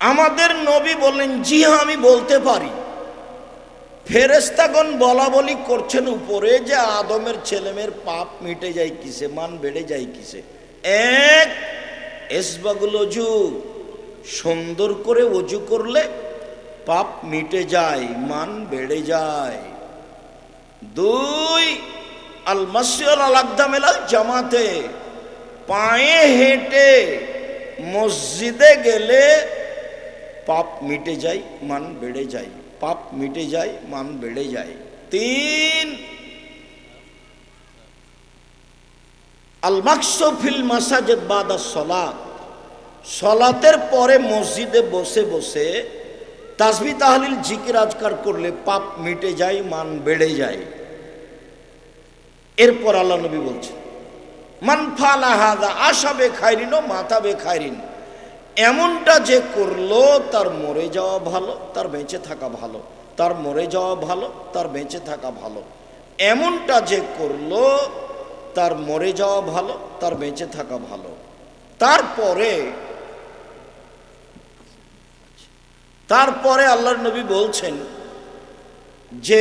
আমাদের নবী বললেন, জি হ্যাঁ আমি বলতে পারি। ফেরেস্তাগণ বলা বলি করছেন, উপরে যে আদমের ছেলেমেয়ের পাপ মিটে যায় কিসে, মান বেড়ে যায় কিসে? এক, এসবাগুল অজু। সুন্দর করে অজু করলে পাপ মিটে যায়, মান বেড়ে যায়। দুই, আল মাসিয়াল আল জামাতে। পায়ে হেঁটে মসজিদে গেলে পাপ মিটে যায়, মান বেড়ে যায়। পাপ মিটে যায়, মান বেড়ে যায়। তিন আল মাসাজেদ বাদা সলাত। সলাতের পরে মসজিদে বসে বসে তাসবি তাহলিল জিকির আজকার করলে পাপ মিটে যায়, মান বেড়ে যায়। এরপর আল্লাহ নবী বলছেন, মান ফালা হাদা আশা বে খাইরিন ও মাথা বে খাইরিন। এমনটা যে করল, তার মরে যাওয়া ভালো, তার বেঁচে থাকা ভালো, তার মরে যাওয়া ভালো, তার বেঁচে থাকা ভালো। এমনটা যে করল, তার মরে যাওয়া ভালো, তার বেঁচে থাকা ভালো। তারপরে তারপরে আল্লাহর নবী বলছেন যে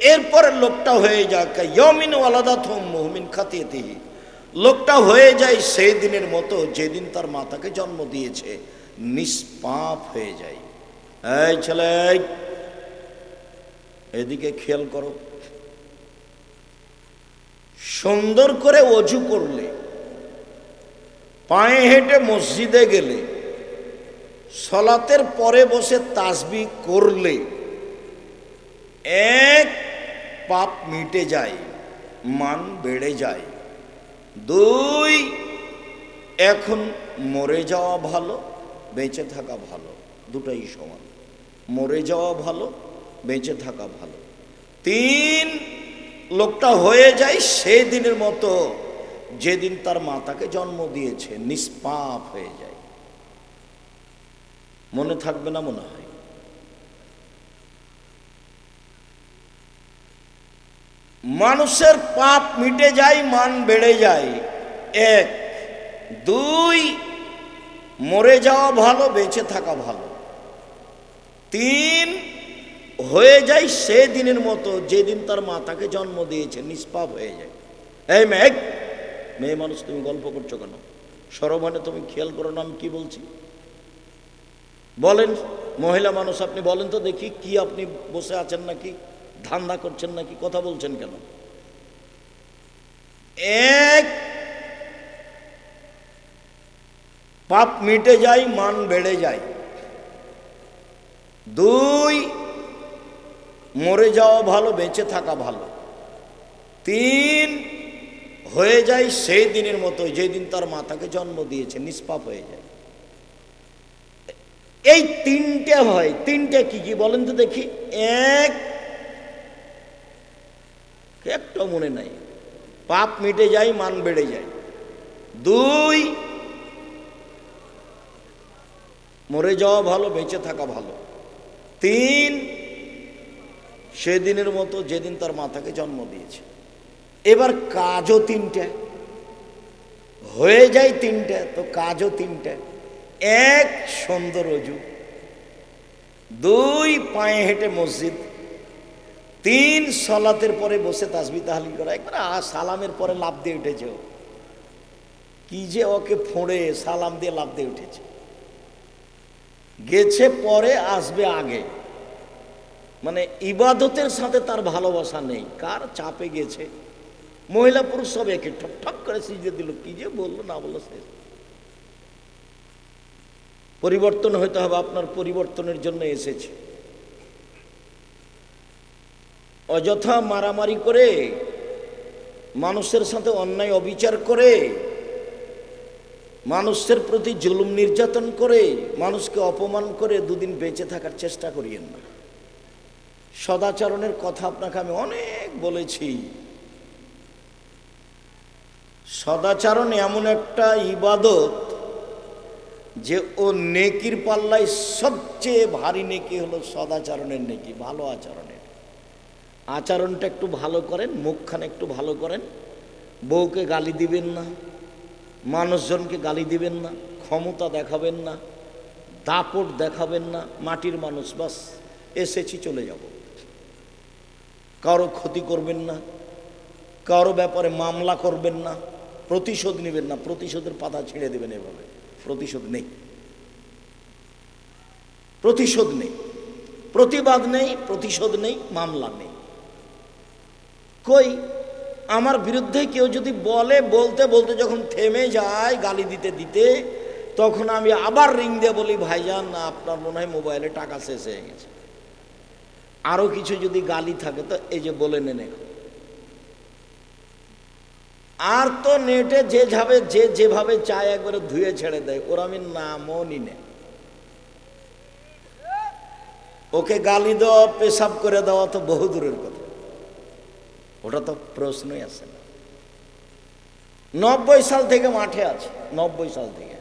এরপরে লোকটা হয়ে যাক, ইয়মিন ওয়ালাদা থম মোহমিন খাতিয়েতিহি। লোকটা হয়ে যায় সেই দিনের মতো যেদিন তার মাতাকে জন্ম দিয়েছে, নিষ্পাপ হয়ে যায়। এই ছেলে এদিকে খেয়াল করো। সুন্দর করে অজু করলে, পায়ে হেঁটে মসজিদে গেলে, সলাতের পরে বসে তাসবি করলে, এক পাপ মিটে যায়, মান বেড়ে যায়। দুই, এখন মরে যাওয়া ভালো, বেঁচে থাকা ভালো, দুটাই সমান। মরে যাওয়া ভালো, বেঁচে থাকা ভালো। তিন, লোকটা হয়ে যায় সেই দিনের মতো, যেদিন তার মাতাকে জন্ম দিয়েছে, নিষ্পাপ হয়ে যায়। মনে থাকবে না মনে হয়? মানুষের পাপ মিটে যায়, মান বেড়ে যায়। এক। দুই, মরে যাওয়া ভালো, বেঁচে থাকা ভালো। তিন, হয়ে যায় সে দিনের মতো, যেদিন তার মাতাকে জন্ম দিয়েছে, নিষ্পাপ হয়ে যায়। এই মেঘ মেয়ে মানুষ, তুমি গল্প করছ কেন? সরমানে তুমি খেয়াল করো না, আমি কি বলছি? বলেন, মহিলা মানুষ, আপনি বলেন তো দেখি কি আপনি বসে আছেন নাকি? ধান্দা করছেন নাকি? কথা বলছেন কেন? এক, পাপ মিটে যায়, মান বেড়ে যায়। দুই, মরে যাওয়া ভালো, বেঁচে থাকা ভালো। তিন, হয়ে যায় সেই দিনের মতো যেদিন তার মাতাকে জন্ম দিয়েছে, নিষ্পাপ হয়ে যায়। এই তিনটে হয়। তিনটে কি কি বলেন তো দেখি। এক একটা মনে নাই। পাপ মিটে যায়, মান বেড়ে যায়। দুই, মরে যাওয়া ভালো, বেঁচে থাকা ভালো। তিন, সেদিনের মতো যেদিন তার মাথাকে জন্ম দিয়েছে। এবার কাজও তিনটে। হয়ে যায় তিনটে, তো কাজও তিনটে। এক সুন্দর অজু দুই, পায়ে হেঁটে মসজিদ। তিন সলাতের পরে বসে তাসবি তাহলি করা, একবার সালামের পরে লাভ দিয়ে উঠেছে। কি যে ওকে ফোঁড়ে, সালাম দিয়ে লাভ দিয়ে উঠেছে। গেছে পরে আসবে আগে। মানে ইবাদতের সাথে তার ভালোবাসা নেই, কার চাপে গেছে। মহিলা পুরুষ সব একে ঠক ঠক করে সিজে দিল, কি যে বলল না বলল সে। পরিবর্তন হতে হবে, আপনার পরিবর্তনের জন্য এসেছে। অযথা মারামারি করে, মানুষের সাথে অন্যায় অবিচার করে, মানুষের প্রতি জুলুম নির্যাতন করে, মানুষকে অপমান করে দুদিন বেঁচে থাকার চেষ্টা করিয়েন না। সদাচরণের কথা আপনাকে আমি অনেক বলেছি। সদাচরণ এমন একটা ইবাদত যে ও নেকির পাল্লায় সবচেয়ে ভারী নেকি হলো সদাচরণের নেকি, ভালো আচরণের। আচরণটা একটু ভালো করেন, মুখখান একটু ভালো করেন। বউকে গালি দিবেন না, মানুষজনকে গালি দিবেন না, ক্ষমতা দেখাবেন না, দাপট দেখাবেন না, মাটির মানুষ, বাস, এসেছি চলে যাব। কারও ক্ষতি করবেন না, কারও ব্যাপারে মামলা করবেন না, প্রতিশোধ নেবেন না, প্রতিশোধের পাতা ছিঁড়ে দেবেন এভাবে। প্রতিশোধ নেই। প্রতিশোধ নেই। প্রতিবাদ নেই, প্রতিশোধ নেই, মামলা নেই। কই? আমার বিরুদ্ধে কেউ যদি বলে, বলতে বলতে যখন থেমে যায় গালি দিতে দিতে, তখন আমি আবার রিং দিয়ে বলি, ভাইজান না আপনার মনে হয় মোবাইলে টাকা শেষ হয়ে গেছে। আরও কিছু যদি গালি থাকে, তো এই যে বলে নেন আর তো নেটে যে যাবে, যে যেভাবে চায় একবারে ধুয়ে ছেড়ে দেয়, ওর আমি নামও নিনে ওকে গালি দেওয়া, পেশাব করে দেওয়া তো বহু দূরের কথা। ওটা তো প্রশ্নই আসে না। নব্বই সাল থেকে মাঠে আছে, নব্বই সাল থেকে।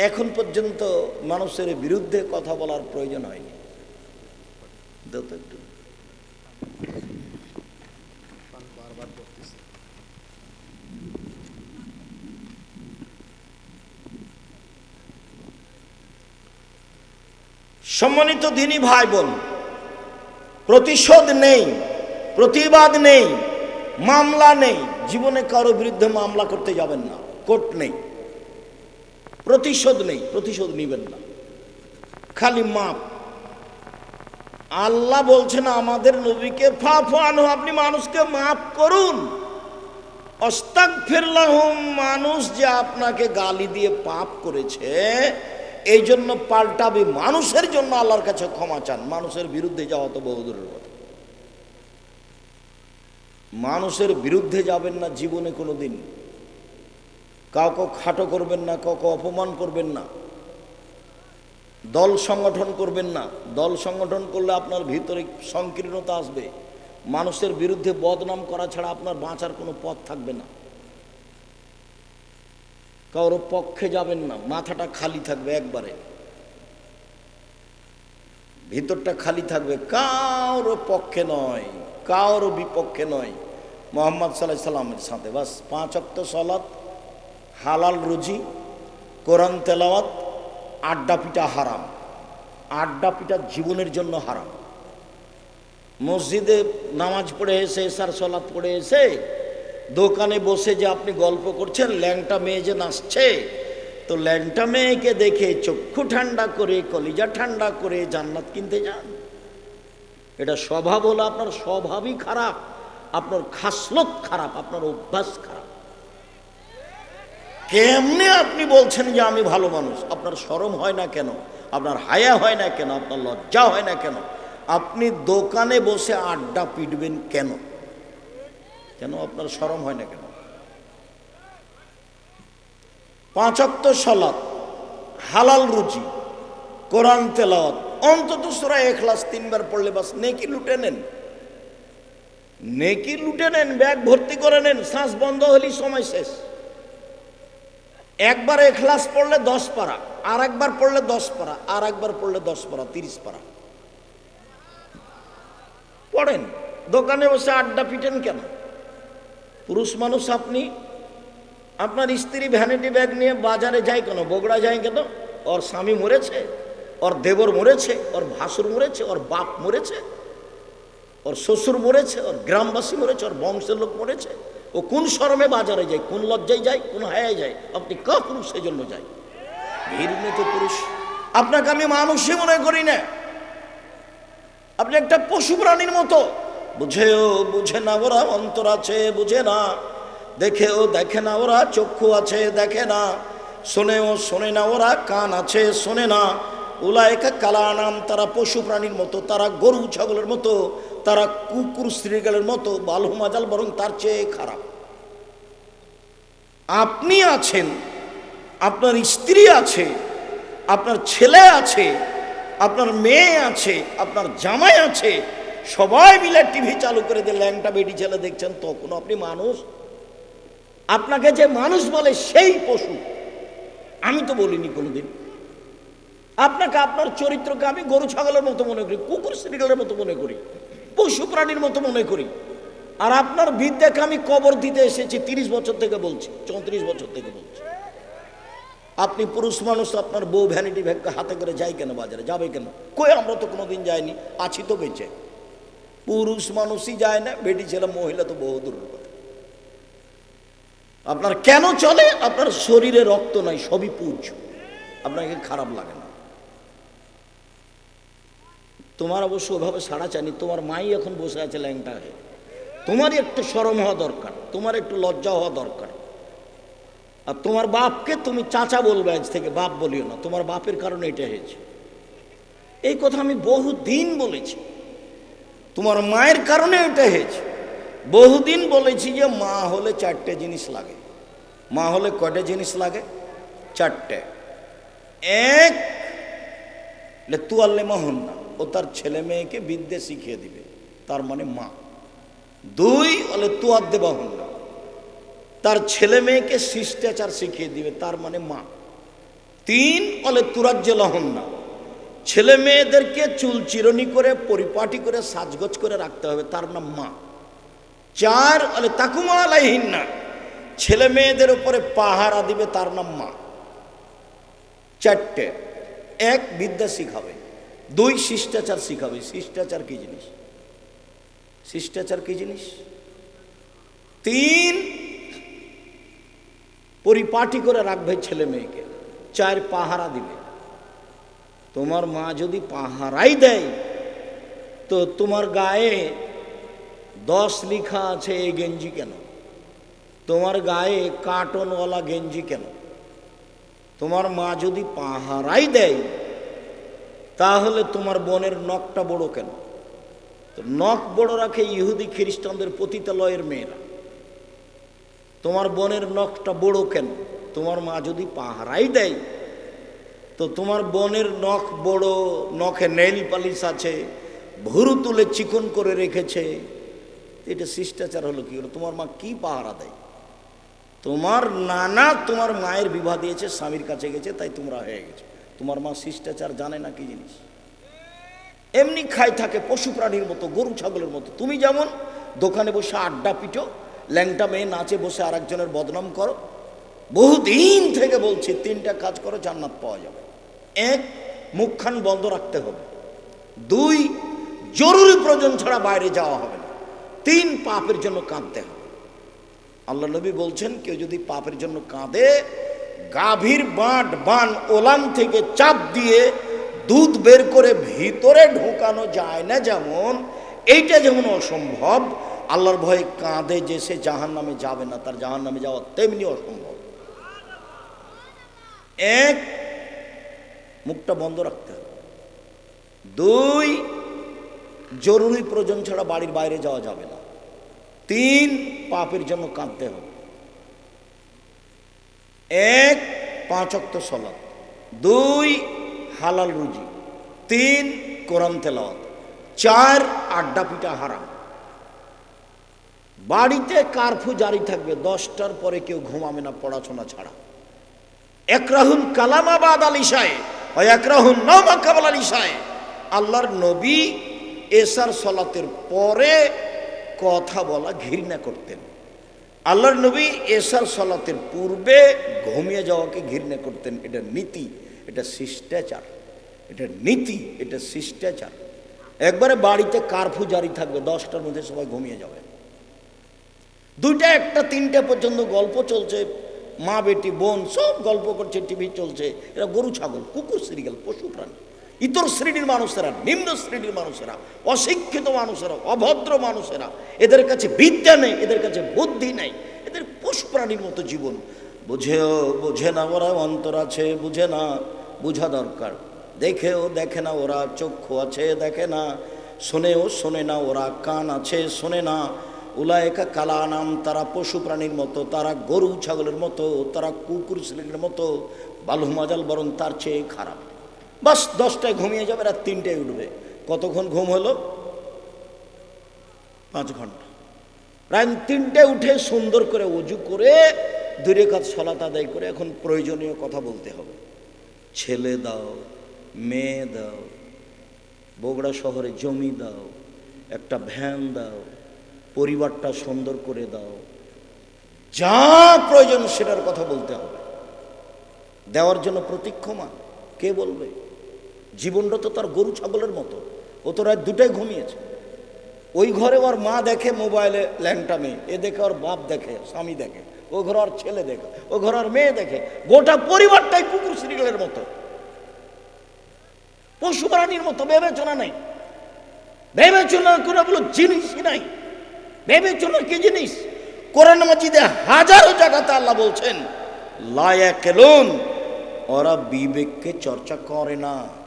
এখন পর্যন্ত মানুষের বিরুদ্ধে কথা বলার প্রয়োজন হয়নি। একটু। সম্মানিত দিনী ভাই বোন, প্রতিশোধ নেই। প্রতিবাদ নেই, মামলা নেই, জীবনে কারও বিরুদ্ধে মামলা করতে যাবেন না, কোর্ট নেই, প্রতিশোধ নেই, প্রতিশোধ নেবেন না। খালি মাপ। আল্লাহ বলছেন, আমাদের নবীকে ফাফানু আপনি মানুষকে মাফ করুন। অস্তাক ফিরলাহুম মানুষ যে আপনাকে গালি দিয়ে পাপ করেছে এই জন্য পাল্টাবে। মানুষের জন্য আল্লাহর কাছে ক্ষমা চান। মানুষের বিরুদ্ধে যাওয়া তো বহুদূরের কথা। মানুষের বিরুদ্ধে যাবেন না জীবনে কোনো দিন কাউকে খাটো করবেন না, কাউকে অপমান করবেন না। দল সংগঠন করবেন না। দল সংগঠন করলে আপনার ভিতরে সংকীর্ণতা আসবে। মানুষের বিরুদ্ধে বদনাম করা ছাড়া আপনার বাঁচার কোনো পথ থাকবে না। কারও পক্ষে যাবেন না, মাথাটা খালি থাকবে একবারে। ভিতরটা খালি থাকবে, কারও পক্ষে নয়। কারও বিপক্ষে নয়। মোহাম্মদ সাল্লাহ সাল্লামের সাথে। বাস, পাঁচ অক্ত সলাৎ হালাল রুজি, কোরআন তেলাওয়াত, আড্ডা পিটা হারাম। আড্ডা পিটা জীবনের জন্য হারাম। মসজিদে নামাজ পড়ে এসে, এসার সলাৎ পড়ে এসে, দোকানে বসে যে আপনি গল্প করছেন, ল্যাংটা মেয়ে যে নাচছে, তো ল্যাংটা মেয়েকে দেখে চক্ষু ঠান্ডা করে, কলিজা ঠান্ডা করে জান্নাত কিনতে যান। এটা স্বভাব হলো আপনার স্বভাবই খারাপ, আপনার খাসলত খারাপ, আপনার অভ্যাস খারাপ। কেমনে আপনি বলছেন যে আমি ভালো মানুষ? আপনার শরম হয় না কেন? আপনার হায়া হয় না কেন? আপনার লজ্জা হয় না কেন? আপনি দোকানে বসে আড্ডা পিটবেন কেন? কেন আপনার শরম হয় না কেন? পাঁচক্ত সলাৎ হালাল রুচি কোরআন তেলাওয়াত অন্তত সুরা এখলাস তিনবার পড়লে বাস নেকি লুটে নেন। নেকি লুটে নেন, ব্যাগ ভর্তি করে নেন, শ্বাস বন্ধ হলেই সময় শেষ। একবার এখলাস পড়লে দশ পারা আর একবার পড়লে দশ পারা আর একবার পড়লে দশ পারা, তিরিশ পারা। পড়েন, দোকানে বসে আড্ডা পিটেন কেন? পুরুষ মানুষ আপনি, আপনার স্ত্রী ভ্যানিটি ব্যাগ নিয়ে বাজারে যায় কেন? বগড়া যায় কেন? ওর স্বামী মরেছে? ওর দেবর মরেছে, ওর ভাসুর মরেছে, ওর বাপ মরেছে, ওর শ্বশুর মরেছে, ওর গ্রামবাসী মরেছে, ওর বংশের লোক মরেছে। ও কোন শরমে বাজারে যায়, কোন লজ্জায় যায়, কোন হায়ায় যায়, আপনি ক পুরুষ সেই জন্য যায় ঘৃণিত পুরুষ। আপনাকে আমি মানুষই মনে করি না। আপনি একটা পশু প্রাণীর মতো। বুঝেও বুঝে না ওরা অন্তর আছে, বুঝে না। দেখেও দেখে না ওরা, চক্ষু আছে, দেখে না। শোনেও শোনে না ওরা, কান আছে, শোনে না। উলায়কা কালা নাম তারা পশু প্রাণীর মতো, তারা গরু, ছাগলের মতো, তারা কুকুর, শ্রীগালের মতো বালু মাজাল বরং তার চেয়ে খারাপ। আপনি আছেন, আপনার স্ত্রী আছে, আপনার ছেলে আছে, আপনার মেয়ে আছে, আপনার জামাই আছে, সবাই মিলে টিভি চালু করে দিয়ে ল্যাংটা বেটি ছেলে দেখছেন তখন আপনি মানুষ। আপনাকে যে মানুষ বলে সেই পশু, আমি তো বলিনি কোনোদিন। আপনাকে আপনার চরিত্রকে আমি গরু, ছাগলের মতো মনে করি, কুকুর শ্রীগালের মতো মনে করি, পশু, প্রাণীর মতো মনে করি। আর আপনার বিদ্যাকে আমি কবর দিতে এসেছি তিরিশ বছর থেকে বলছি, চৌত্রিশ বছর থেকে বলছি। আপনি পুরুষ মানুষ আপনার বউ ভ্যানিটি ব্যাগ হাতে করে যায় কেন বাজারে? যাবে কেন? কই আমরা তো কোনোদিন যাইনি, আছি তো বেঁচে। পুরুষ মানুষই যায় না, বেটি ছেলে, মহিলা তো বহু কথা। আপনার কেন চলে? আপনার শরীরে রক্ত নাই, সবই পুজ। আপনাকে খারাপ লাগে না। তোমার অবশ্য ওভাবে সাড়া চানি তোমার মাই এখন বসে আছে ল্যাংটা হয়ে। তোমারই একটু সরম হওয়া দরকার, তোমার একটু লজ্জা হওয়া দরকার। আর তোমার বাপকে তুমি চাচা বলবে আজ থেকে, বাপ বলিও না, তোমার বাপের কারণে এটা হয়েছে। এই কথা আমি বহু দিন বলেছি। তোমার মায়ের কারণে এটা হয়েছে। বহুদিন বলেছি যে মা হলে চারটে জিনিস লাগে। মা হলে কয়টা জিনিস লাগে? চারটে। এক তুয়াল্লে মোহন না ও তার ছেলে মেয়েকে বিদ্যে শিখিয়ে দিবে। তার মানে মা। দুই হলে তুয়ার দেবা হন তার ছেলে মেয়েকে শিষ্টাচার শিখিয়ে দিবে, তার মানে মা। তিন হলে তুরাজ্য লহন না ছেলে মেয়েদেরকে চুল চিরনি করে, পরিপাটি করে, সাজগোজ করে রাখতে হবে, তার নাম মা। চার হলে তাকুমা আলাইহীন না ছেলে মেয়েদের উপরে পাহারা দিবে, তার নাম মা। চারটে, এক, বিদ্যা শিখাবে। দুই শিষ্টাচার শিখাবে। শিষ্টাচার কি জিনিস? শিষ্টাচার কি জিনিস? তিন, পরিপাটি করে রাখবে ছেলে মেয়েকে। চার পাহারা দিবে। তোমার মা যদি পাহারাই দেয়, তো তোমার গায়ে দশ লিখা আছে এই গেঞ্জি কেন? তোমার গায়ে কার্টনওয়ালা গেঞ্জি কেন? তোমার মা যদি পাহারাই দেয় তাহলে তোমার বোনের নখটা বড় কেন? তো নখ বড় রাখে ইহুদি খ্রিস্টানদের পতিতালয়ের মেয়েরা। তোমার বোনের নখটা বড় কেন? তোমার মা যদি পাহারাই দেয়, তো তোমার বোনের নখ বড়, নখে নেল পালিশ আছে, ভুরু তুলে চিকন করে রেখেছে। এটা শিষ্টাচার হলো কি? হলো তোমার মা কি পাহারা দেয়? তোমার নানা তোমার মায়ের বিবাহ দিয়েছে, স্বামীর কাছে গেছে, তাই তোমরা হয়ে গেছে। তোমার মা শিষ্টাচার জানে না কি জিনিস? এমনি খাই থাকে পশু প্রাণীর মতো, গরু ছাগলের মতো। তুমি যেমন দোকানে বসে আড্ডা পিটো, ল্যাংটা মেয়ে নাচে বসে আর একজনের বদনাম করো, বহুদিন থেকে বলছি, তিনটা কাজ করো, জান্নাত পাওয়া যাবে। এক, মুখখান বন্ধ রাখতে হবে। দুই, জরুরি প্রয়োজন ছাড়া বাইরে যাওয়া হবে না। তিন, পাপের জন্য কাঁদতে হবে। আল্লাহ নবী বলছেন, কেউ যদি পাপের জন্য কাঁদে গাভীর বাঁট বান ওলান থেকে চাপ দিয়ে দুধ বের করে ভিতরে ঢোকানো যায় না যেমন, এইটা যেমন অসম্ভব, আল্লাহর ভয়ে কাঁধে যে সে জাহান নামে যাবে না, তার জাহান নামে যাওয়া তেমনি অসম্ভব। এক, মুখটা বন্ধ রাখতে হবে। দুই, জরুরি প্রয়োজন ছাড়া বাড়ির বাইরে যাওয়া যাবে না। তিন, পাপের জন্য কাঁদতে হবে। এক, পাঁচ অক্ত সলাৎ। দুই, হালাল রুজি। তিন, কোরআন তেলাওয়াত। চার, আড্ডা পিটা হারাম। বাড়িতে কারফু জারি থাকবে, দশটার পরে কেউ ঘুমাবে না পড়াশোনা ছাড়া। একরাহুন কালামাবাদ আলিশায় একরাহুন নমা কাবাল আলিশায় আল্লাহর নবী এসার সলাতের পরে কথা বলা ঘৃণা করতেন। আল্লাহর নবী এসার সলাতের পূর্বে ঘুমিয়ে যাওয়াকে ঘৃণা করতেন। এটা নীতি, এটা শিষ্টাচার। এটা নীতি, এটা শিষ্টাচার। একবারে বাড়িতে কারফু জারি থাকবে, দশটার মধ্যে সবাই ঘুমিয়ে যাবে। দুইটা, একটা, তিনটা পর্যন্ত গল্প চলছে। মা, বেটি, বোন সব গল্প করছে, টিভি চলছে। এরা গরু, ছাগল, কুকুর, সিরিয়াল, পশু, প্রাণী। ইতর শ্রেণির মানুষেরা, নিম্ন শ্রেণির মানুষেরা, অশিক্ষিত মানুষেরা, অভদ্র মানুষেরা, এদের কাছে বিদ্যা নেই, এদের কাছে বুদ্ধি নেই, এদের পশু প্রাণীর মতো জীবন। বুঝেও, বুঝে না ওরা অন্তর আছে, বুঝে না, বুঝা দরকার। দেখেও দেখে না ওরা, চক্ষু আছে, দেখে না। শোনেও শোনে না ওরা, কান আছে, শোনে না। উলায়কা কালা নাম তারা পশু প্রাণীর মতো, তারা গরু, ছাগলের মতো, তারা কুকুর শ্রেণির মতো বালুমাজাল বরং তার চেয়ে খারাপ। বাস দশটায় ঘুমিয়ে যাবে, রাত তিনটায় উঠবে। কতক্ষণ ঘুম হলো? পাঁচ ঘণ্টা। রাত তিনটায় উঠে সুন্দর করে উজু করে দূরে কাজ, সলাত আদায় করে এখন প্রয়োজনীয় কথা বলতে হবে। ছেলে দাও, মেয়ে দাও, বগুড়া শহরে জমি দাও, একটা ভ্যান দাও, পরিবারটা সুন্দর করে দাও। যা প্রয়োজন সেটার কথা বলতে হবে। দেওয়ার জন্য প্রতীক্ষমান। কে বলবে? জীবনটা তো তার গরু ছাগলের মতো। ও তো রাত দুটাই ঘুমিয়েছে। ওই ঘরে ওর মা দেখে, মোবাইলে ল্যাংটা মেয়ে এ দেখে ওর বাপ দেখে, স্বামী দেখে। ও ঘরে ওর ছেলে দেখে। ও ঘরে ওর মেয়ে দেখে। গোটা পরিবারটাই কুকুর শ্রীগলের মতো। পশু প্রাণীর মতো, বিবেচনা নেই। বিবেচনা করে বলো জিনিসই নাই। বিবেচনা কি জিনিস? কোরআন মাজিদে হাজারো জায়গাতে আল্লাহ বলছেন লায়াকেলুন ওরা বিবেককে চর্চা করে না।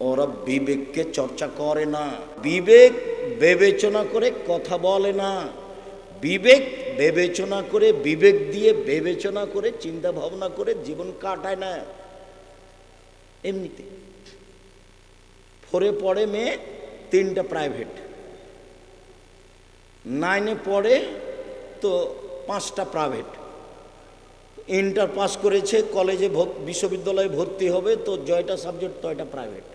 ওরা বিবেককে চর্চা করে না। বিবেক বিবেচনা করে কথা বলে না। বিবেক বিবেচনা করে, বিবেক দিয়ে বিবেচনা করে, চিন্তা ভাবনা করে জীবন কাটায় না। এমনিতে। ফোরে পড়ে মেয়ে, তিনটা প্রাইভেট নাইনে পড়ে তো পাঁচটা প্রাইভেট ইন্টার পাস করেছে কলেজে বিশ্ববিদ্যালয়ে ভর্তি হবে, তো জয়টা সাবজেক্ট তয়টা প্রাইভেট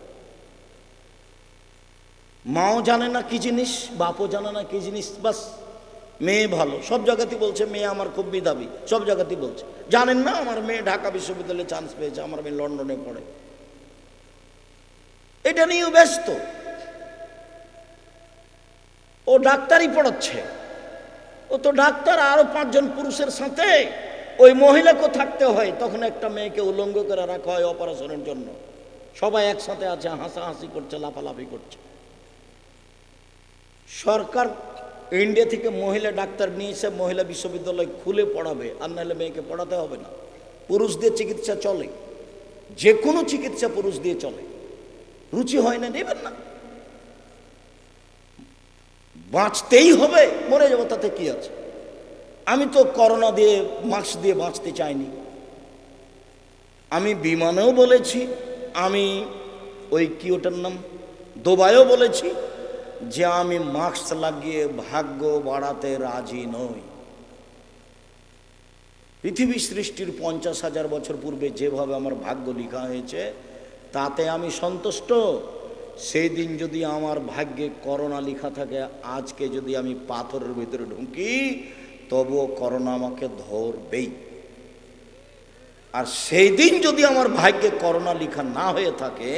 মাও জানে না কি জিনিস, বাপও জানে না কি জিনিস, বাস। মেয়ে ভালো। সব জায়গাতেই বলছে, মেয়ে আমার খুব বিধাবী সব জায়গাতেই বলছে। জানেন না, আমার মেয়ে ঢাকা বিশ্ববিদ্যালয়ে চান্স পেয়েছে, আমার মেয়ে লন্ডনে পড়ে। এটা নিয়েও ব্যস্ত। ও ডাক্তারই পড়াচ্ছে। ও তো ডাক্তার, আরও পাঁচজন পুরুষের সাথে। ওই মহিলাকেও থাকতে হয়, তখন একটা মেয়েকে উলঙ্গ করে রাখা হয় অপারেশনের জন্য। সবাই একসাথে আছে, হাসাহাসি করছে, লাফালাফি করছে। সরকার ইন্ডিয়া থেকে মহিলা ডাক্তার নিয়ে এসে মহিলা বিশ্ববিদ্যালয় খুলে পড়াবে, আর নাহলে মেয়েকে পড়াতে হবে না। পুরুষ দিয়ে চিকিৎসা চলে যে কোনো চিকিৎসা পুরুষ দিয়ে চলে। রুচি হয় না, নেবেন না। বাঁচতেই হবে, মরে যাব, তাতে কি আছে? আমি তো করোনা দিয়ে, মাস্ক দিয়ে বাঁচতে চাইনি। আমি বিমানেও বলেছি, আমি ওই কি ওটার নাম দোবায়ও বলেছি যে আমি মাস্ক লাগিয়ে ভাগ্য বাড়াতে রাজি নই। পৃথিবী সৃষ্টির পঞ্চাশ হাজার বছর পূর্বে যেভাবে আমার ভাগ্য লেখা হয়েছে, তাতে আমি সন্তুষ্ট। সেই দিন যদি আমার ভাগ্যে করোনা লেখা থাকে, আজকে যদি আমি পাথরের ভিতরে ঢুকি, তবুও করোনা আমাকে ধরবেই। আর সেই দিন যদি আমার ভাগ্যে করোনা লেখা না হয়ে থাকে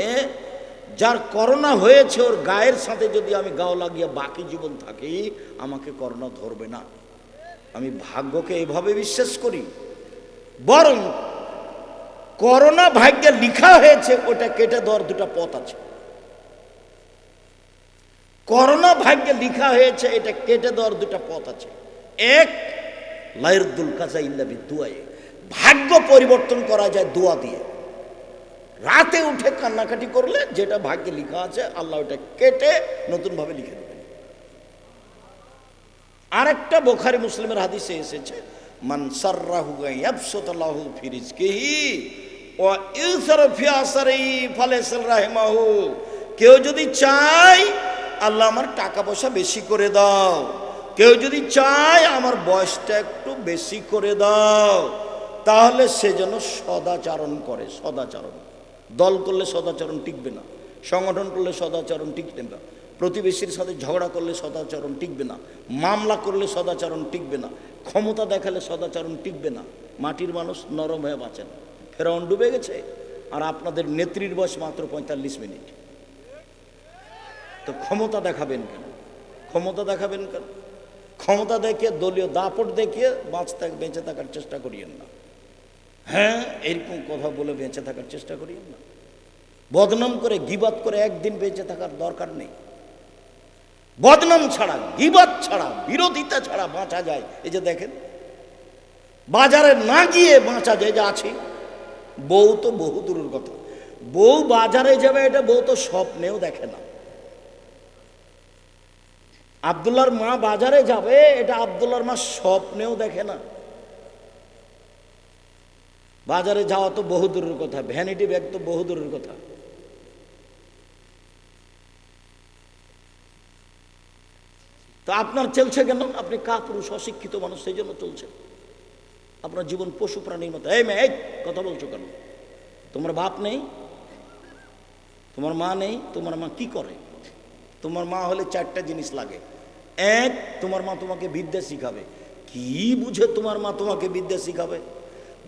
যার করোনা হয়েছে, ওর গায়ের সাথে যদি আমি গাও লাগিয়ে বাকি জীবন থাকি, আমাকে করোনা ধরবে না। আমি ভাগ্যকে এভাবে বিশ্বাস করি। বরং করোনা ভাগ্যে লিখা হয়েছে, ওটা কেটে দেওয়ার দুটো পথ আছে। করোনা ভাগ্যে লিখা হয়েছে, এটা কেটে দেওয়ার দুটো পথ আছে। এক লাইরদুল কাজা ইল্লা দুয়ায়ে ভাগ্য পরিবর্তন করা যায় দোয়া দিয়ে। রাতে উঠে কান্নাকাটি করলে যেটা ভাগ্যে লেখা আছে, আল্লাহ ওটা কেটে নতুনভাবে লিখে দেবেন। আরেকটা বোখারি মুসলিমের হাদিসে এসেছে কেউ যদি চায়, আল্লাহ আমার টাকা পয়সা বেশি করে দাও। কেউ যদি চায়, আমার বয়সটা একটু বেশি করে দাও। তাহলে সে যেন সদাচারণ করে, সদাচরণ দল করলে সদাচরণ টিকবে না, সংগঠন করলে সদাচরণ টিকবে না, প্রতিবেশীর সাথে ঝগড়া করলে সদাচরণ টিকবে না, মামলা করলে সদাচরণ টিকবে না, ক্ষমতা দেখালে সদাচরণ টিকবে না, মাটির মানুষ নরম হয়ে বাঁচেন ফেরাউন ডুবে গেছে, আর আপনাদের নেত্রীর বয়স মাত্র পঁয়তাল্লিশ মিনিট। তো ক্ষমতা দেখাবেন কেন? ক্ষমতা দেখাবেন কেন? ক্ষমতা দেখিয়ে দলীয় দাপট দেখিয়ে বাঁচতে, বেঁচে থাকার চেষ্টা করিয়েন না। হ্যাঁ এরকম কথা বলে বেঁচে থাকার চেষ্টা করিয়েন না। বদনাম করে গিবাত করে একদিন বেঁচে থাকার দরকার নেই। বদনাম ছাড়া গিবাত ছাড়া, বিরোধিতা ছাড়া বাঁচা যায়। এই যে দেখেন, বাজারে না গিয়ে বাঁচা যায় যে আছে। বউ তো বহু দূরের কথা। বউ বাজারে যাবে, এটা বউ তো স্বপ্নেও দেখে না। আবদুল্লার মা বাজারে যাবে, এটা আবদুল্লার মা স্বপ্নেও দেখে না। বাজারে যাওয়া তো বহু দূরের কথা ভ্যানিটি ব্যাগ তো বহু দূরের কথা। তো আপনার চলছে কেন? আপনি কা পুরুষ অশিক্ষিত মানুষ, সেই জন্য চলছে। আপনার জীবন পশু প্রাণীর মতো। এই মেয়ে কথা বলছো কেন? তোমার বাপ নেই, তোমার মা নেই, তোমার মা কি করে? তোমার মা হলে চারটা জিনিস লাগে। এক, তোমার মা তোমাকে বিদ্যা শিখাবে। কি বুঝে তোমার মা তোমাকে বিদ্যা শিখাবে?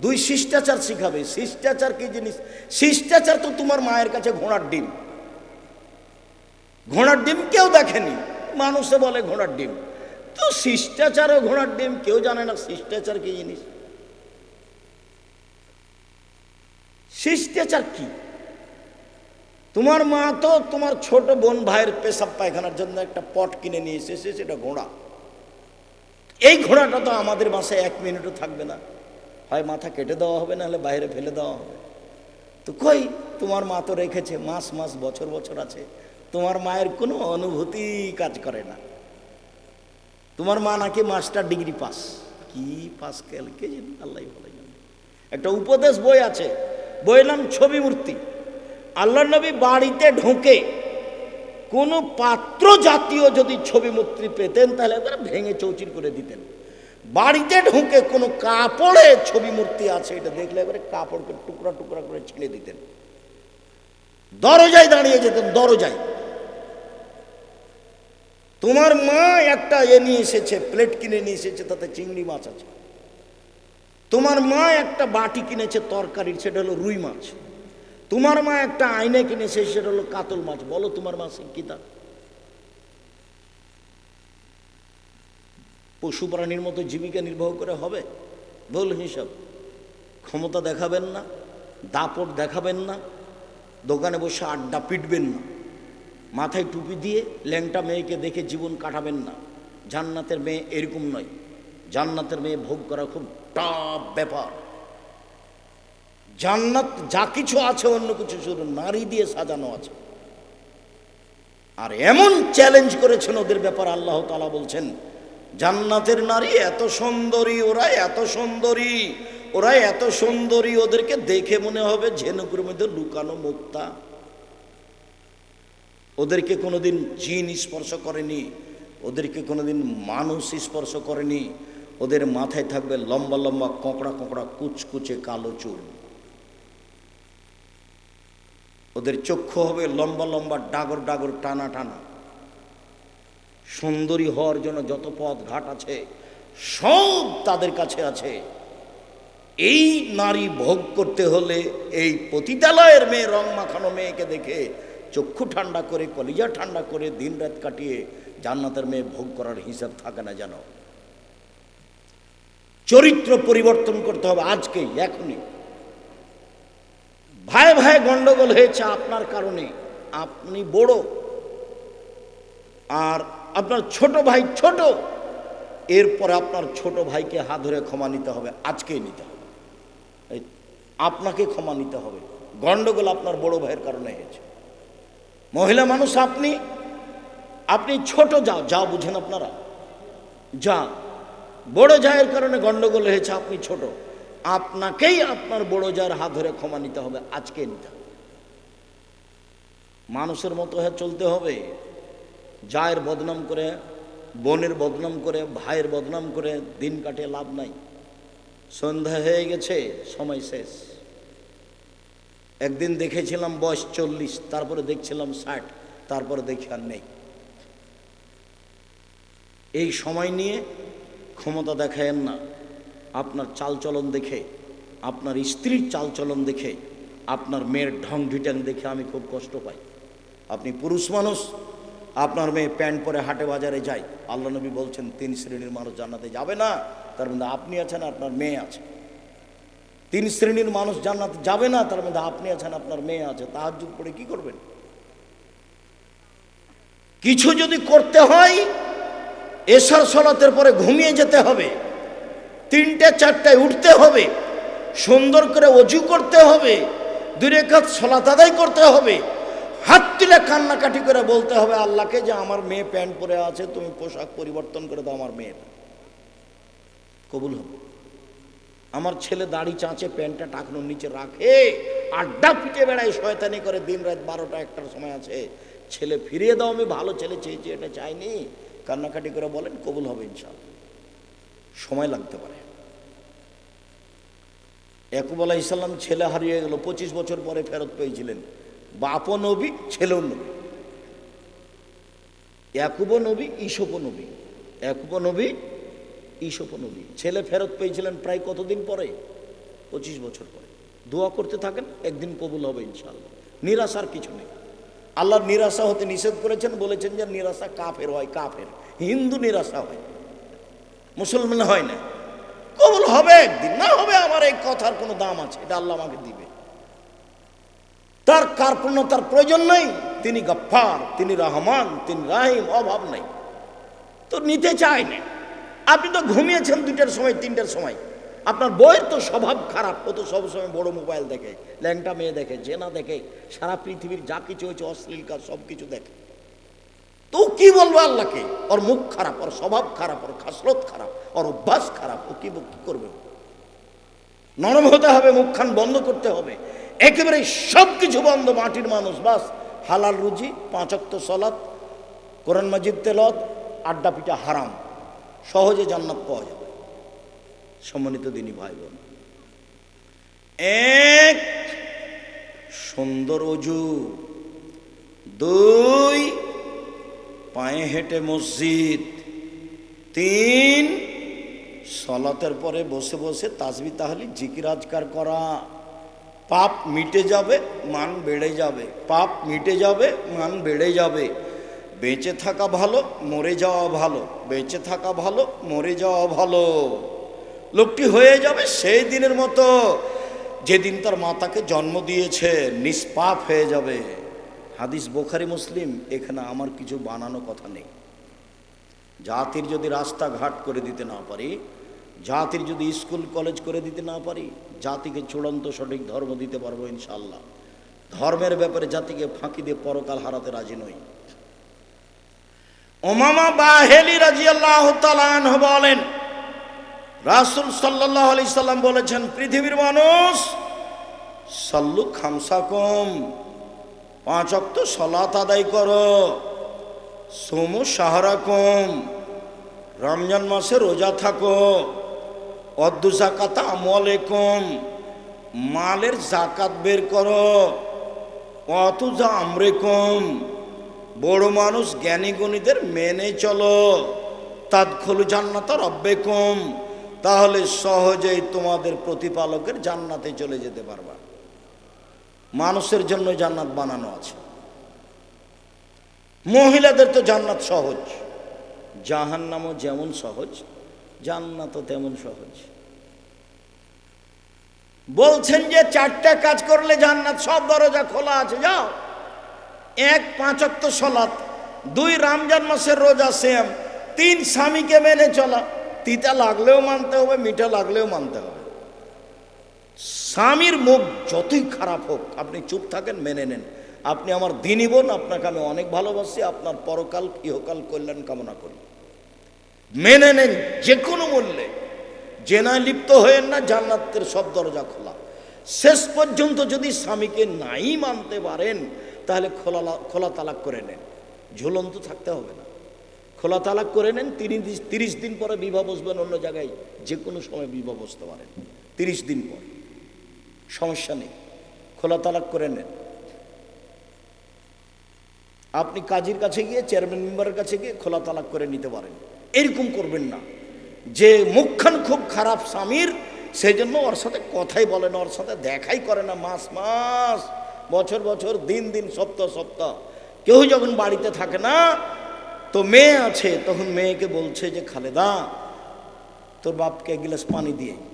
দুই শিষ্টাচার শিখাবে। শিষ্টাচার কি জিনিস? শিষ্টাচার তো তোমার মায়ের কাছে ঘোড়ার ডিম। ঘোড়ার ডিম কেউ দেখেনি। মানুষে বলে ঘোড়ার ডিম। তো শিষ্টাচারও ঘোড়ার ডিম কেউ জানে না শিষ্টাচার কি জিনিস? শিষ্টাচার কি? তোমার মা তো তোমার ছোট বোন ভাইয়ের পেশাব পায়খানার জন্য একটা পট কিনে নিয়ে এসেছে, সেটা ঘোড়া। এই ঘোড়াটা তো আমাদের বাসায় এক মিনিটও থাকবে না। হয়, মাথা কেটে দেওয়া হবে, নাহলে বাইরে ফেলে দেওয়া হবে। তো কই, তোমার মা তো রেখেছে, মাস মাস, বছর বছর আছে, তোমার মায়ের কোনো অনুভূতি কাজ করে না। তোমার মা নাকি মাস্টার ডিগ্রি পাস। কি পাস কেল, কে জানি আল্লাহ ভালো জানে। একটা উপদেশ বই আছে, বইয়ের নাম ছবি মূর্তি আল্লাহ নবী বাড়িতে ঢোকে কোনো পাত্র জাতীয় যদি ছবি মূর্তি পেতেন, তাহলে ভেঙে চৌচির করে দিতেন। বাড়িতে ঢুকে কোনো কাপড়ে ছবি মূর্তি আছে, এটা দেখলে এবারে কাপড়কে টুকরা টুকরা করে ছিঁড়ে দিতেন। দরজায় দাঁড়িয়ে যেতেন, দরজায়। তোমার মা একটা এ নিয়ে এসেছে, প্লেট কিনে নিয়ে এসেছে, তাতে চিংড়ি মাছ আছে। তোমার মা একটা বাটি কিনেছে তরকারির, সেটা হলো রুই মাছ। তোমার মা একটা আয়না কিনেছে, সেটা হলো কাতল মাছ। বলো তোমার মা শিক্ষিতা পশু প্রাণীর মতো জীবিকা নির্বাহ করে হবে? বল হিসাব। ক্ষমতা দেখাবেন না, দাপট দেখাবেন না, দোকানে বসে আড্ডা পিটবেন না, মাথায় টুপি দিয়ে ল্যাংটা মেয়েকে দেখে জীবন কাটাবেন না। জান্নাতের মেয়ে এরকম নয়। জান্নাতের মেয়ে ভোগ করা খুব টাপ ব্যাপার। জান্নাত যা কিছু আছে, অন্য কিছু শুধু নারী দিয়ে সাজানো আছে। আর এমন চ্যালেঞ্জ করেছেন ওদের ব্যাপার আল্লাহ তালা বলছেন জান্নাতের নারী এত সুন্দরী, ওরা এত সুন্দরী, ওরা এত সুন্দরী, ওদেরকে দেখে মনে হবে ঝেনুকুর মধ্যে লুকানো মুক্তা। ওদেরকে কোনোদিন জিন স্পর্শ করেনি, ওদেরকে কোনোদিন মানুষ স্পর্শ করেনি, ওদের মাথায় থাকবে লম্বা লম্বা কোঁকড়া কোঁকড়া কুচকুচে কালো চুল। ওদের চক্ষু হবে লম্বা লম্বা ডাগর ডাগর টানা টানা। সুন্দরী হওয়ার জন্য যত পথ ঘাট আছে, সব তাদের কাছে আছে। এই নারী ভোগ করতে হলে এই পতিতালয়ের মেয়ে, রং মাখানো মেয়েকে দেখে চক্ষু ঠান্ডা করে, কলিজা ঠান্ডা করে দিন রাত কাটিয়ে জান্নাতের মেয়ে ভোগ করার হিসাব থাকে না যেন চরিত্র পরিবর্তন করতে হবে আজকেই, এখনই। ভাই ভাই গন্ডগোল হয়েছে আপনার কারণে, আপনি বড়। আর আপনার ছোট ভাই ছোট। এরপরে আপনার ছোট ভাইকে হাত ধরে ক্ষমা নিতে হবে, আজকেই নিতে হবে। আপনাকে ক্ষমা নিতে হবে। গন্ডগোল আপনার বড় ভাইয়ের কারণে হয়েছে। মহিলা মানুষ আপনি আপনি ছোট যা যা বুঝেন আপনারা। যা, বড় জায়ের কারণে গন্ডগোল হয়েছে, আপনি ছোট। আপনাকেই আপনার বড় জায়ের হাত ধরে ক্ষমা নিতে হবে আজকে নিতে হবে। মানুষের মতো হয়ে চলতে হবে। জায়ের বদনাম করে, বোনের বদনাম করে, ভাইয়ের বদনাম করে দিন কাটে লাভ নাই। সন্ধ্যা হয়ে গেছে, সময় শেষ। একদিন দেখেছিলাম বয়স চল্লিশ, তারপরে দেখছিলাম ষাট, তারপরে দেখি আর নেই। এই সময় নিয়ে ক্ষমতা দেখায়েন না। আপনার চালচলন দেখে, আপনার স্ত্রীর চালচলন দেখে, আপনার মেয়ের ঢং ঢিটাং দেখে আমি খুব কষ্ট পাই। আপনি পুরুষ মানুষ আপনার মেয়ে প্যান্ট পরে হাটে বাজারে যায়। আল্লাহ নবী বলছেন, তিন শ্রেণির মানুষ জান্নাতে যাবে না, তার মধ্যে আপনি আছেন, আপনার মেয়ে আছে। তিন শ্রেণির মানুষ জান্নাতে যাবে না, তার মধ্যে আপনি আছেন, আপনার মেয়ে আছে। তাহার যুগ পড়ে কি করবেন? কিছু যদি করতে হয়, এসার সলাতের পরে ঘুমিয়ে যেতে হবে, তিনটে, চারটায় উঠতে হবে, সুন্দর করে অজু করতে হবে, দুই রেখাত সলাত আদায় করতে হবে হাত তুলে কান্নাকাটি করে বলতে হবে আল্লাহকে যে আমার মেয়ে প্যান্ট পরে আছে, তুমি পোশাক পরিবর্তন করে দাও আমার মেয়ের। কবুল হবে আমার ছেলে দাড়ি চাঁচে, প্যান্টটা টাকনোর নিচে রাখে, আড্ডা পিটে বেড়ায়, শয়তানি করে দিন রাত বারোটা, একটার সময় আছে। ছেলে ফিরিয়ে দাও, আমি ভালো ছেলে চেয়েছি, এটা চাইনি। কান্নাকাটি করে বলেন, কবুল হবে ইনশাল সময় লাগতে পারে। একুব ইসলাম ছেলে হারিয়ে গেল, পঁচিশ বছর পরে ফেরত পেয়েছিলেন। বাপও নবী ছেলেও নবী। একুব নবী ঈশপ নবী। একুব নবী ঈশপ নবী। ছেলে ফেরত পেয়েছিলেন প্রায় কতদিন পরে? পঁচিশ বছর পরে। দোয়া করতে থাকেন, একদিন কবুল হবে ইনশাল্লাহ নিরাশার কিছু নেই। আল্লাহর নিরাশা হতে নিষেধ করেছেন, বলেছেন যে নিরাশা কাফের হয়, কাফের। হিন্দু নিরাশা হয়। মুসলমান হয় না। কবুল হবে একদিন, না হবে আমার এই কথার কোনো দাম আছে, এটা আল্লাহ আমাকে দিবে। তার কার্পণ্যতার প্রয়োজন নেই, তিনি গফ্ফার, তিনি রহমান, তিনি রাহিম, অভাব নেই। তো নিতে চায় না। আপনি তো ঘুমিয়েছেন দুটার সময়, তিনটার সময়। আপনার বইয়ের তো স্বভাব খারাপ। ও তো সবসময় বড় মোবাইল দেখে, ল্যাংটা মেয়ে দেখে, জেনা দেখে, সারা পৃথিবীর যা কিছু হয়েছে, অশ্লীল কাজ, সব কিছু দেখে। তো কি বলব আল্লাহকে? ওর মুখ খারাপ, ওর স্বভাব খারাপ, ওর খাসলত খারাপ, ওর অভ্যাস খারাপ, ও কি করবে? নরম হতে হবে, মুখখান বন্ধ করতে হবে। একেবারে সব কিছু বন্ধ, মাটির মানুষ, বাস। হালাল রুজি পাঁচক্ত সলাৎ কোরআন মাজিদ তেলত আড্ডা পিঠা হারাম। সহজে জান্নাত পাওয়া যাবে। সম্মানিত দিনী ভাই বোন এক সুন্দর অজু, দুই পায়ে হেঁটে মসজিদ, তিন সলাতের পরে বসে বসে তাসবি তাহলে জিকির, আজকার করা। পাপ মিটে যাবে, মান বেড়ে যাবে। পাপ মিটে যাবে, মান বেড়ে যাবে। বেঁচে থাকা ভালো, মরে যাওয়া ভালো। বেঁচে থাকা ভালো, মরে যাওয়া ভালো। লোকটি হয়ে যাবে সেই দিনের মতো, যেদিন তার মাতাকে জন্ম দিয়েছে, নিষ্পাপ হয়ে যাবে। হাদিস বোখারি, মুসলিম, এখানে আমার কিছু বানানো কথা নেই। জাতির যদি রাস্তাঘাট করে দিতে না পারি, জাতির যদি স্কুল, কলেজ করে দিতে না পারি জাতিকে চূড়ান্ত সঠিক ধর্ম দিতে পারব ইনশাল্লাহ ধর্মের ব্যাপারে জাতিকে ফাঁকি দিয়ে পরকাল হারাতে রাজি নই। ওমামা বাহেলি রাজি আল্লাহ বলেন, রাসুল সাল্লাহ আলি সাল্লাম বলেছেন, পৃথিবীর মানুষ, সাল্লু খামসাকম, পাঁচ অক্ত সলাত আদায় করো, সোমু সাহারাকম, রমজান মাসে রোজা থাকো অদ্দু জাকাতা আমলেকম মালের জাকাত বের করো। অতুজা আমরেকম। বড় মানুষ জ্ঞানী গণিতের মেনে চলো। তাৎখলু জান্নাত রব্বেকম। তাহলে সহজেই তোমাদের প্রতিপালকের জান্নাতে চলে যেতে পারবা। মানুষের জন্য জান্নাত বানানো আছে। মহিলাদের তো জান্নাত সহজ। জাহান্নামও যেমন সহজ, জান্নাতও তেমন সহজ। বলছেন যে চারটা কাজ করলে জান্নাত, সব দরজা খোলা আছে, যাও। এক পাঁচক্ত সলাত দুই, রমজান মাসের রোজা সেম। তিন, স্বামীকে মেনে চলা। তিতা লাগলেও মানতে হবে, মিঠা লাগলেও মানতে হবে। স্বামীর মুখ যতই খারাপ হোক, আপনি চুপ থাকেন, মেনে নেন। আপনি আমার দিনই বোন, আপনাকে আমি অনেক ভালোবাসি, আপনার পরকাল, ইহকাল কল্যাণ কামনা করি। মেনে নেন, যে কোনো মূল্যে। জেনায় লিপ্ত হয়েন না, জান্নাতের সব দরজা খোলা। শেষ পর্যন্ত যদি স্বামীকে নাই মানতে পারেন, তাহলে খোলা খোলা তালাক করে নেন। ঝুলন্ত থাকতে হবে না। খোলা তালাক করে নেন, তিরিশ দিন পরে বিবাহ বসবেন অন্য জায়গায় যে কোনো সময় বিবাহ বসতে পারেন। তিরিশ দিন পর। সমস্যা নেই। খোলা তালাক করে নেন। আপনি কাজীর কাছে গিয়ে চেয়ারম্যান মেম্বারের কাছে গিয়ে খোলা তালাক করে নিতে পারেন। এরকম করবেন না। যে মুখখান খুব খারাপ স্বামীর সেই জন্য ওর সাথে কথাই বলে না, ওর সাথে দেখাই করে না মাস মাস, বছর বছর, দিন দিন, সপ্তাহ সপ্তাহ। কেউ যখন বাড়িতে থাকে না, তো মেয়ে আছে, তখন মেয়েকে বলছে যে, খালেদা, তোর বাপকে এক গিলাস পানি দিয়ে